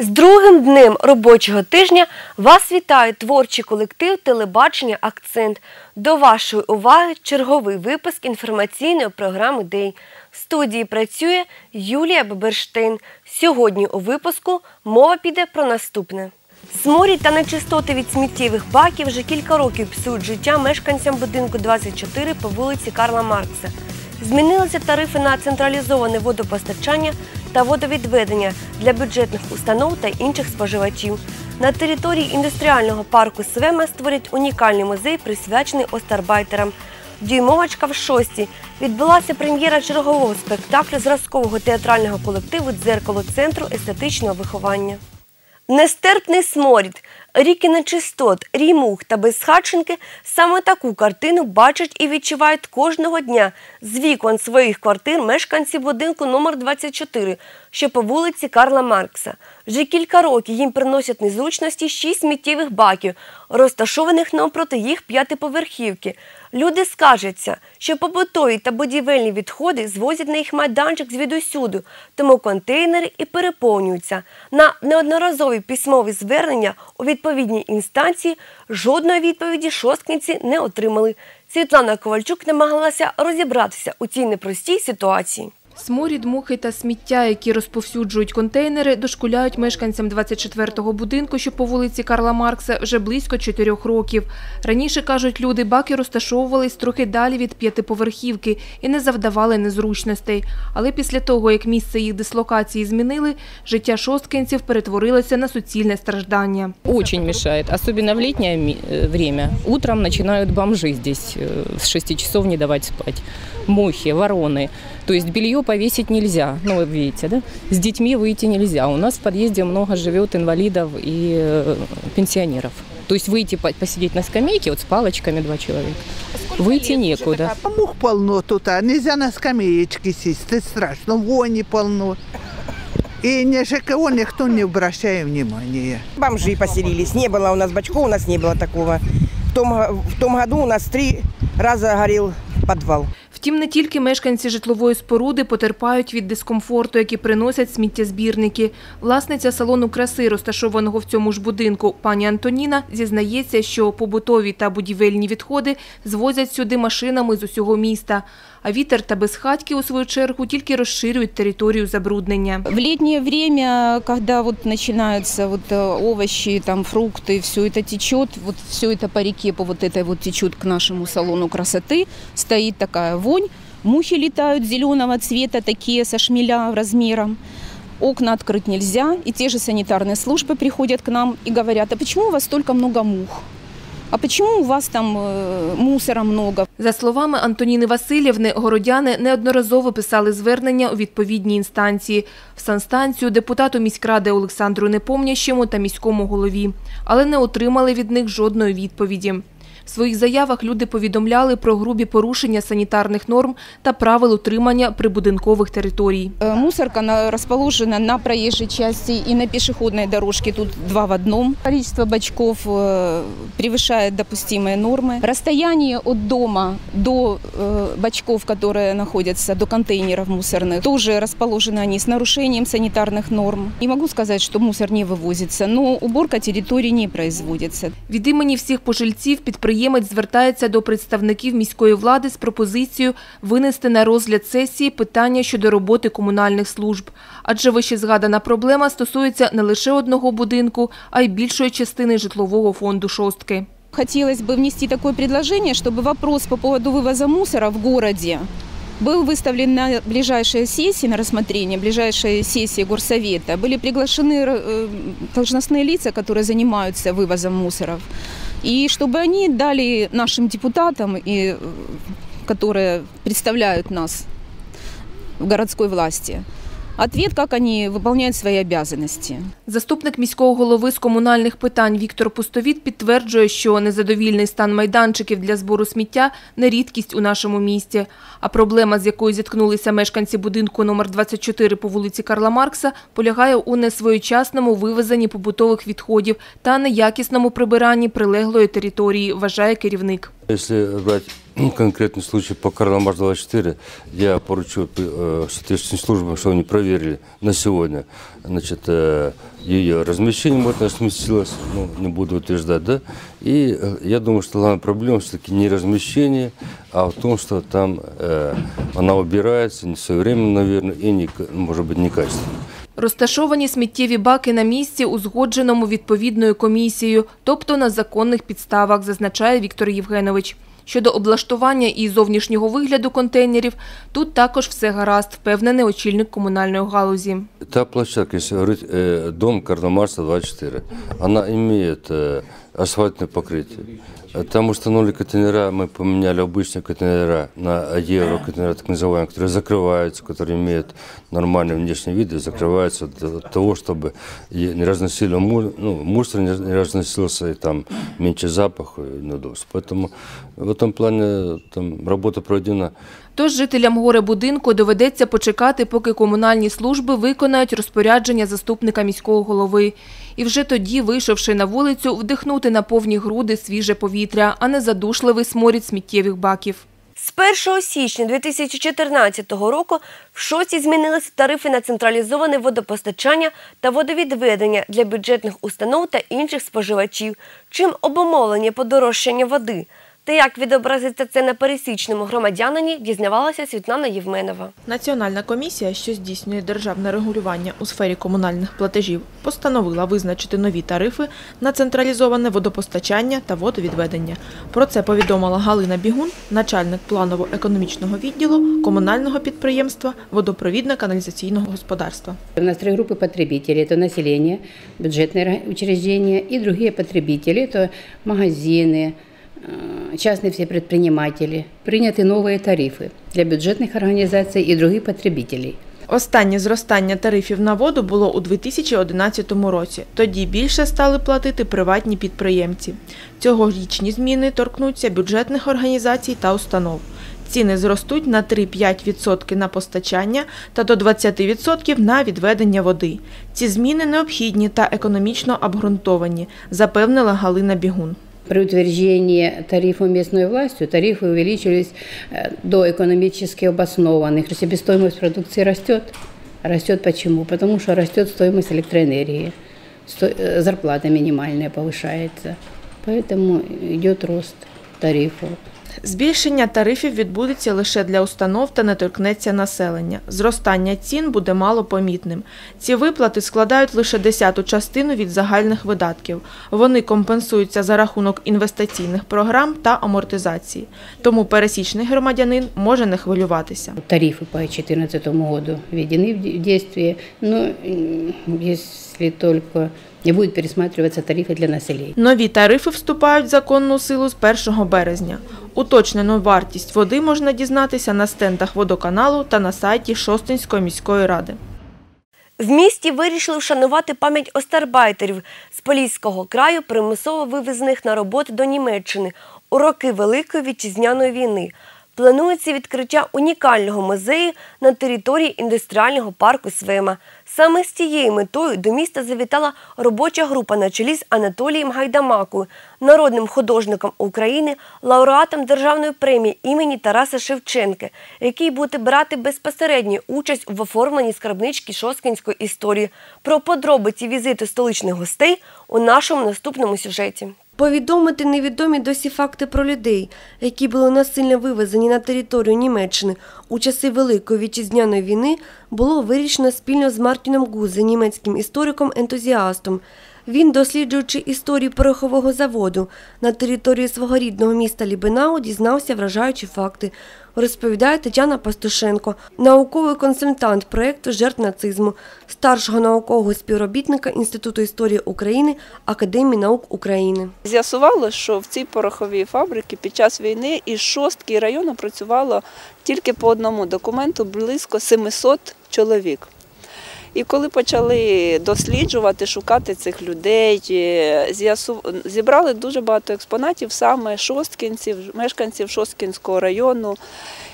З другим днем робочого тижня вас вітає творчий колектив телебачення Акцент. До вашої уваги черговий випуск інформаційної програми День. В студії працює Юлія Беберштейн. Сьогодні у випуску мова піде про наступне. Сморід та нечистоти від сміттєвих баків вже кілька років псують життя мешканцям будинку 24 по вулиці Карла Маркса. Змінилися тарифи на централізоване водопостачання та водовідведення для бюджетних установ та інших споживачів. На території індустріального парку Свема створять унікальний музей, присвячений остарбайтерам. Дюймовочка в шості відбулася прем'єра чергового спектаклю зразкового театрального колективу Дзеркало центру естетичного виховання. Нестерпний сморід, ріки нечистот, рімух та безхатченки саме таку картину бачать і відчувають кожного дня з вікон своїх квартир мешканці будинку номер 24 що по вулиці Карла Маркса. Вже кілька років їм приносять незручності шість сміттєвих баків, розташованих навпроти їх п'ятиповерхівки. Люди скаржаться, що побутові та будівельні відходи звозять на їх майданчик звідусюду, тому контейнери і переповнюються. На неодноразові письмові звернення у відповідній інстанції жодної відповіді шосткинці не отримали. Світлана Ковальчук намагалася розібратися у цій непростій ситуації. Сморід, мухи та сміття, які розповсюджують контейнери, дошкуляють мешканцям 24-го будинку, що по вулиці Карла Маркса, вже близько чотирьох років. Раніше, кажуть люди, баки розташовувались трохи далі від п'ятиповерхівки і не завдавали незручностей. Але після того, як місце їх дислокації змінили, життя шосткинців перетворилося на суцільне страждання. Очень мешает, особенно в летнее ми- э, время. Утром начинают бомжи здесь э, с 6 часов не давать спать. Мухи, вороны. То есть белье повесить нельзя. Ну, вы видите, да? С детьми выйти нельзя. У нас в подъезде много живет инвалидов и э, пенсионеров. То есть выйти по- посидеть на скамейке, вот с палочками два человека. Выйти некуда. А мух полно тут, а нельзя на скамеечке сесть, это страшно, вони полно. И ни ЖКО никто не обращает внимания. Бомжи поселились. Не было у нас бачков, у нас не было такого. В том, в том году у нас три раза горел подвал. Втім, не тільки мешканці житлової споруди потерпають від дискомфорту, які приносять сміттєзбірники. Власниця салону краси, розташованого в цьому ж будинку, пані Антоніна, зізнається, що побутові та будівельні відходи звозять сюди машинами з усього міста. А вітер та безхатьки, у свою чергу, тільки розширюють територію забруднення. В летнее время, когда вот начинаются вот э, овощи, там фрукты, все это течет, вот все это по реке, по вот этой вот течет к нашему салону красоты, стоит такая вонь, мухи летают зеленого цвета, такие со шмеля размером. Окна открыть нельзя, и те же санитарные службы приходят к нам и говорят, а почему у вас столько много мух? А почему у вас там э, мусора много? За словами Антоніни Васильівни, городяни неодноразово писали звернення у відповідній інстанції – в санстанцію, депутату міськради Олександру Непомнящому та міському голові, але не отримали від них жодної відповіді. В своїх заявах люди повідомляли про грубі порушення санітарних норм та правил утримання прибудинкових територій. Э, Мусорка на- расположена на проезжей части и на пешеходной дорожке. Тут два в одном. Количество бачков э, превышает допустимые нормы. Расстояние от дома до э, бачков, которые находятся, до контейнеров мусорных, тоже расположены они с нарушением санитарных норм. Не могу сказать, что мусор не вывозится, но уборка территории не производится. Від імені всіх пожильців підприємець звертається до представників міської влади з пропозицією винести на розгляд сесії питання щодо роботи комунальних служб. Адже вищезгадана проблема стосується не лише одного будинку, а й більшої частини житлового фонду шостки. Хотелось бы внести такое предложение, чтобы вопрос по поводу вывоза мусора в городе был выставлен на ближайшие сессии, на рассмотрение, ближайшие сессии горсовета. Были приглашены э, должностные лица, которые занимаются вывозом мусоров. И чтобы они дали нашим депутатам, и, э, которые представляют нас в городской власти, ответ, как они выполняют свои обязанности. Заступник міського голови з комунальних питань Віктор Пустовіт підтверджує, що незадовільний стан майданчиків для збору сміття не рідкість у нашому місті. А проблема, з якою зіткнулися мешканці будинку номер 24 по вулиці Карла Маркса, полягає у несвоєчасному вивезенні побутових відходів та неякісному прибиранні прилеглої території, вважає керівник. Если брать конкретный случай по Карла Марс 24 я поручил э, соответствующим службам, что они проверили на сегодня. Значит, э, ее размещение вот она сместилось, ну, не буду утверждать, да. И э, я думаю, что главная проблема все-таки не размещение, а в том, что там э, она убирается не своевременно, наверное, и, не, к- может быть, некачественно. Розташовані сміттєві баки на місці, узгодженому відповідною комісією, тобто на законних підставах, зазначає Віктор Євгенович. Щодо облаштування і зовнішнього вигляду контейнерів, тут також все гаразд, впевнений очільник комунальної галузі. Та площадка, якщо говорить, э, дом Карномарса 24, вона э, асфальтное покрытие. Э, Там установили контейнера, мы поменяли обычные контейнера на евро контейнера, так называемые, которые закрываются, которые имеют нормальный внешний вид и закрываются для того, чтобы и не разносили му- ну, мусор, не не разносился и там меньше запаха и неудобств. Поэтому в этом плане там работа проведена. Тож жителям горе-будинку доведеться почекати, поки комунальні служби виконають розпорядження заступника міського голови. І вже тоді, вийшовши на вулицю, вдихнути на повні груди свіже повітря, а не задушливий сморід сміттєвих баків. З 1 січня 2014 року в шоці змінилися тарифи на централізоване водопостачання та водовідведення для бюджетних установ та інших споживачів, чим обумовлення подорожчання води. Та як відобразиться це на пересічному громадянині, дізнавалася Світлана Євменова. Національна комісія, що здійснює державне регулювання у сфері комунальних платежів, постановила визначити нові тарифи на централізоване водопостачання та водовідведення. Про це повідомила Галина Бігун, начальник планово-економічного відділу комунального підприємства водопровідно-каналізаційного господарства. У нас три группы потребителей. Это население, бюджетные орга- учреждения и другие потребители. Это магазины, э, частные все предприниматели. Приняты новые тарифы для бюджетных организаций и других потребителей. Останнє зростання тарифів на воду було у 2011 році. Тоді більше стали платити приватні підприємці. Цьогорічні зміни торкнуться бюджетних організацій та установ. Ціни зростуть на 3-5% на постачання та до 20% на відведення води. Ці зміни необхідні та економічно обґрунтовані, запевнила Галина Бігун. При утверждении тарифов местной властью тарифы увеличились э, до экономически обоснованных. Себестоимость продукции растет. Растет почему? Потому что растет стоимость электроэнергии, э, зарплата минимальная повышается. Поэтому идет рост тарифов. Збільшення тарифів відбудеться лише для установ та не торкнеться населення. Зростання цін буде малопомітним. Ці виплати складають лише десяту частину від загальних видатків. Вони компенсуються за рахунок інвестиційних програм та амортизації. Тому пересічний громадянин може не хвилюватися. Тарифы по 2014 году введены в де- в действие, но м, если только не будут пересматриваться тарифы для населения. Нові тарифи вступають в законну силу з 1 березня. Уточнену вартість води можна дізнатися на стендах водоканалу та на сайті Шостинської міської ради. В місті вирішили вшанувати пам'ять остарбайтерів з Поліського краю, примусово вивезених на роботу до Німеччини у роки Великої вітчизняної війни. Планується відкриття унікального музею на території індустріального парку Свема. Саме з цією метою до міста завітала робоча група на чолі з Анатолієм Гайдамакою, народним художником України, лауреатом державної премії імені Тараса Шевченка, який буде брати безпосередню участь в оформленні скарбнички Шоскінської історії. Про подробиці візиту столичних гостей у нашому наступному сюжеті. Повідомити невідомі досі факти про людей, які були насильно вивезені на територію Німеччини у часи Великої вітчизняної війни, було вирішено спільно з Мартіном Гузе, німецьким істориком-ентузіастом. Він, досліджуючи історію порохового заводу на території свого рідного міста Лібенау, дізнався вражаючі факти. Розповідає Тетяна Пастушенко, науковий консультант проєкту жертв нацизму, старшого наукового співробітника Інституту історії України Академії наук України. З'ясувало, що в цій пороховій фабриці під час війни із шостки району працювало тільки по одному документу близько 700 чоловік. І коли почали досліджувати, шукати цих людей, е, зібрали дуже багато експонатів саме шосткінців, мешканців Шосткінського району.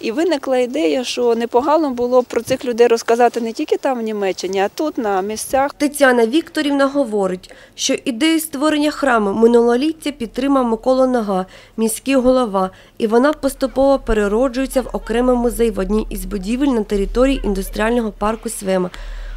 І виникла ідея, що непогано було про цих людей розказати не тільки там в Німеччині, а тут на місцях. Тетяна Вікторівна говорить, що ідею створення храму минулоліття підтримав Микола Нога, міський голова, і вона поступово перероджується в окремий музей в одній із будівель на території індустріального парку Свема.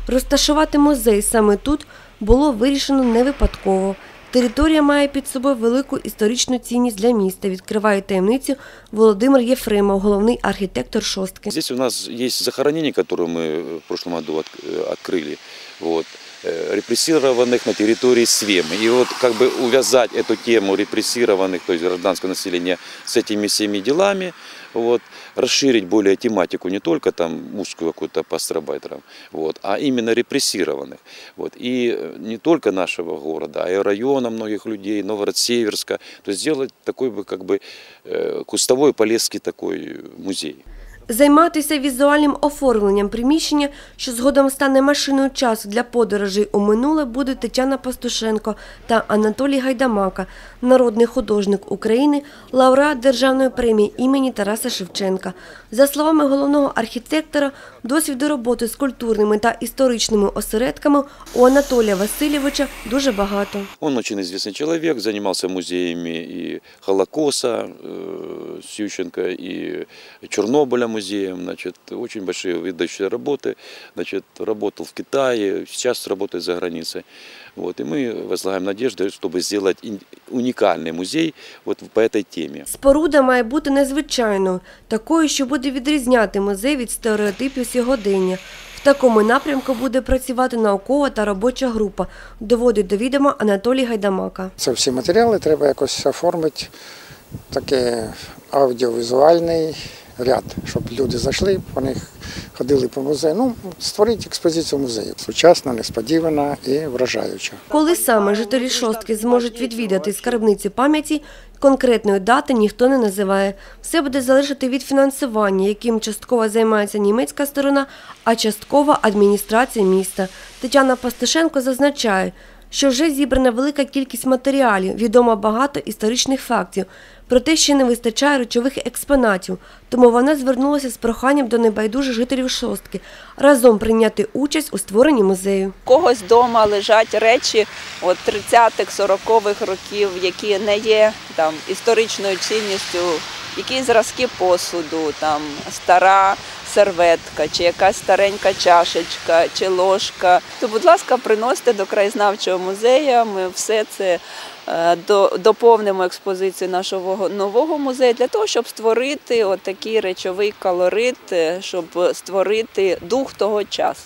Розташувати музей саме тут було вирішено не випадково. Територія має під собою велику історичну цінність для міста, відкриває таємницю Володимир Єфремов, головний архітектор шостки. Здесь у нас есть захоронение, которое мы в прошлом году от- э, открыли, вот, э, репрессированных на территории Свемы. И вот как бы увязать эту тему репрессированных, то есть гражданского населения с этими всеми делами, вот, расширить более тематику не только там узкую какую-то по астробайтерам, вот, а именно репрессированных. Вот, и э, не только нашего города, а и района многих людей, Новгород-Северска. То есть сделать такой бы как бы э, кустовой полесский такой музей. Займатися візуальним оформленням приміщення, що згодом стане машиною часу для подорожей у минуле, буде Тетяна Пастушенко та Анатолій Гайдамака, народний художник України, лауреат Державної премії імені Тараса Шевченка. За словами головного архітектора, досвіду роботи з культурними та історичними осередками у Анатолія Васильовича дуже багато. Он очень известный человек, занимался музеями и Холокоста э, с Ющенко, и Чернобыля музеем. Значит, очень большие выдающие работы. Значит, работал в Китае, сейчас работает за границей. Вот, и мы возлагаем надежды, чтобы сделать ин- уникальный музей вот по этой теме. Споруда має бути незвичайною, такою, що буде відрізняти музей від стереотипів сьогодення. В такому напрямку буде працювати наукова та робоча група, доводить до відома Анатолій Гайдамака. Це всі матеріали треба якось оформити, такий аудіовізуальний ряд, щоб люди зайшли, вони ходили по музею. Ну, створити експозицію музею. Сучасна, несподівана і вражаюча. Коли саме жителі шостки зможуть відвідати скарбниці пам'яті, конкретної дати ніхто не називає. Все буде залежати від фінансування, яким частково займається німецька сторона, а частково адміністрація міста. Тетяна Пастушенко зазначає, що вже зібрана велика кількість матеріалів, відомо багато історичних фактів. Проте ще не вистачає речових експонатів, тому вона звернулася з проханням до небайдужих жителів шостки разом прийняти участь у створенні музею. Когось вдома лежать речі от 30-х, 40-х років, які не є там історичною цінністю, які зразки посуду, там стара серветка, чи якась старенька чашечка, чи ложка. То, будь ласка, приносите до краєзнавчого музею. Ми все це е, доповнимо експозицію нашого нового музею для того, щоб створити такий речовий колорит, е, щоб створити дух того часу.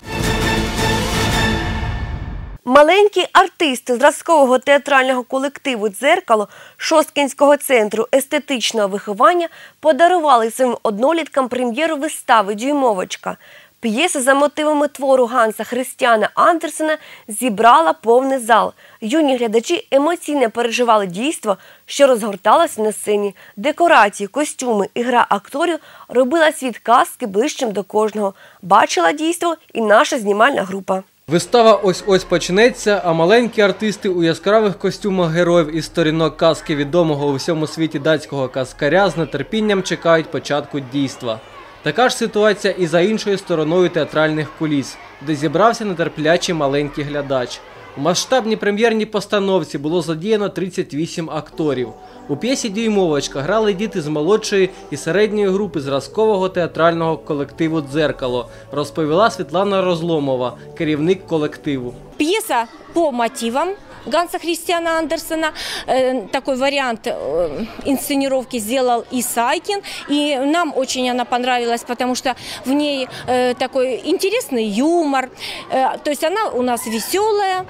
Маленькі артисти зразкового театрального колективу Дзеркало Шосткінського центру естетичного виховання подарували своїм одноліткам прем'єру вистави Дюймовочка. П'єса за мотивами твору Ганса Христіана Андерсена зібрала повний зал. Юні глядачі емоційно переживали дійство, що розгорталося на сцені. Декорації, костюми і гра акторів робила світ казки ближчим до кожного. Бачила дійство і наша знімальна група. Вистава ось-ось почнеться, а маленькі артисти у яскравих костюмах героїв із сторінок казки відомого у всьому світі датського казкаря з нетерпінням чекають початку дійства. Така ж ситуація і за іншою стороною театральних куліс, де зібрався нетерплячий маленький глядач. У масштабній прем'єрній постановці було задіяно 38 акторів. У п'єсі Дюймовочка грали діти з молодшої і середньої групи зразкового театрального колективу Дзеркало, розповіла Світлана Розломова, керівник колективу. П'єса по мотивам Ганса Христиана Андерсена. Э, Такой вариант э, инсценировки сделал и Сайкин. И нам очень она понравилась, потому что в ней э, такой интересный юмор. То есть она у нас веселая.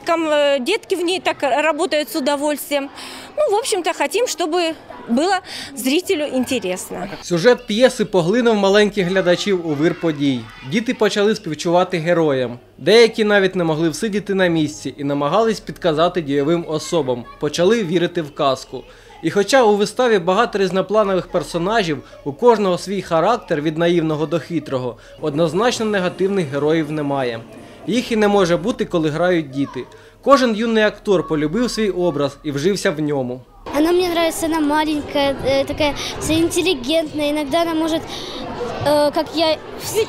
Деткам, э, детки в ней так работают с удовольствием. Ну, в общем-то, хотим, чтобы было зрителю интересно. Сюжет п'єси поглинув маленьких глядачів у вир подій. Діти почали співчувати героям. Деякі навіть не могли всидіти на місці і намагались підказати дійовим особам, почали вірити в казку. І хоча у виставі багато різнопланових персонажів, у кожного свій характер від наївного до хитрого, однозначно негативних героїв немає. Їх і не може бути, коли грають діти. Кожен юний актор полюбив свій образ і вжився в ньому. Она мне нравится, она маленькая, э, такая вся интеллигентная. Иногда она может, э, как я, вс-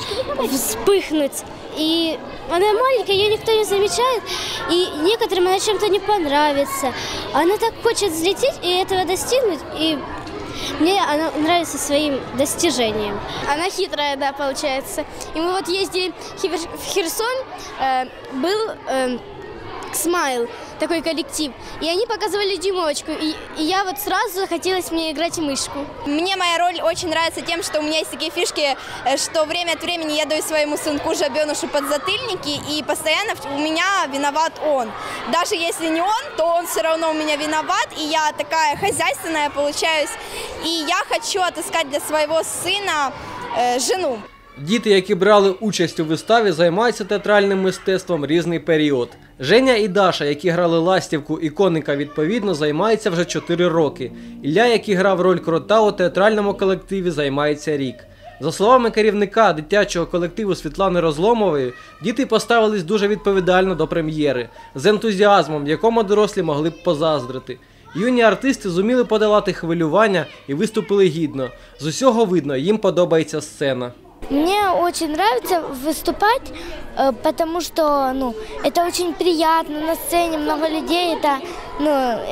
вспыхнуть. И она маленькая, ее никто не замечает. И некоторым она чем-то не понравится. Она так хочет взлететь и этого достигнуть. И Мне она нравится своим достижением. Она хитрая, да, получается. И мы вот ездили в Хер- в Херсон, э, был э, Смайл, такой коллектив. И они показывали дюймовочку. И, и я вот сразу захотелось мне играть в мышку. Мне моя роль очень нравится тем, что у меня есть такие фишки, э, что время от времени я даю своему сынку жабенушу подзатыльники, и постоянно у меня виноват он. Даже если не он, то он все равно у меня виноват, и я такая хозяйственная получаюсь. И я хочу отыскать для своего сына э, жену. Діти, які брали участь у виставі, займаються театральним мистецтвом різний період. Женя і Даша, які грали ластівку і коника відповідно, займаються вже 4 роки. Ілля, який грав роль крота у театральному колективі, займається рік. За словами керівника дитячого колективу Світлани Розломової, діти поставились дуже відповідально до прем'єри, з ентузіазмом, якому дорослі могли б позаздрити. Юні артисти зуміли подолати хвилювання і виступили гідно. З усього видно, їм подобається сцена. Мне очень нравится выступать, э, потому что ну, это очень приятно. На сцене много людей, это ну,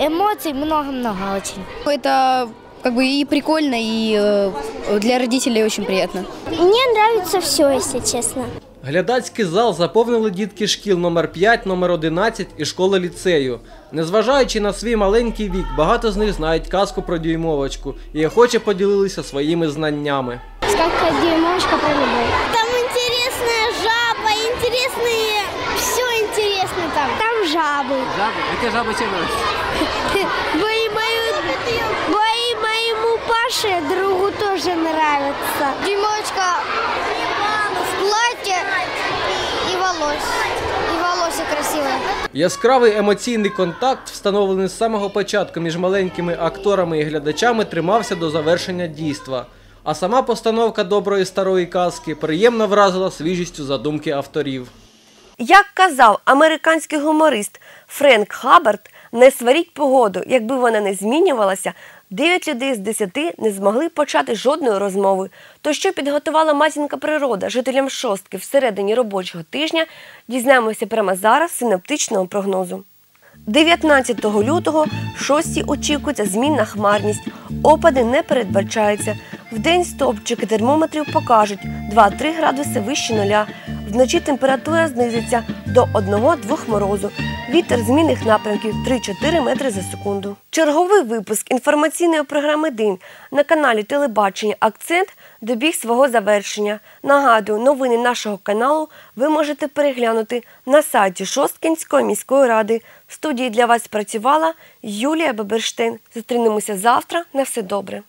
эмоций много-много очень. Это как бы и прикольно, и э, для родителей очень приятно. Мне нравится все, если честно. Глядацький зал заповнили дітки шкіл номер 5, номер 11 і школи ліцею. Незважаючи на свій маленький вік, багато з них знають казку про дюймовочку і охоче поділилися своїми знаннями. Сказка «Дюймовочка про любовь». Там интересная жаба, интересные... Все интересно там. Там жабы. Жаби? Яке жаби чим Бои, мою... Бои моему Паше, другу тоже нравятся. Дюймовочка в платье и волос. И волосы красивые. Яскравий емоційний контакт, встановлений з самого початку між маленькими акторами і глядачами, тримався до завершення дійства. А сама постановка доброї старої казки приємно вразила свіжістю задумки авторів. Як казав американський гуморист Френк Хаббард, не сваріть погоду, якби вона не змінювалася, 9 людей з 10 не змогли почати жодної розмови. То що підготувала матінка природа жителям шостки всередині робочого тижня, дізнаємося прямо зараз синоптичного прогнозу. 19 лютого шості очікується змінна хмарність. Опади не передбачаються. Вдень стовпчики термометрів покажуть 2-3 градуси вище нуля. Вночі температура знизиться до 1-2 морозу. Вітер змінних напрямків 3-4 метри за секунду. Черговий випуск інформаційної програми День на каналі Телебачення Акцент добіг свого завершення. Нагадую, новини нашого каналу ви можете переглянути на сайті Шосткінської міської ради. В студії для вас працювала Юлія Беберштейн. Зустрінемося завтра. На все добре.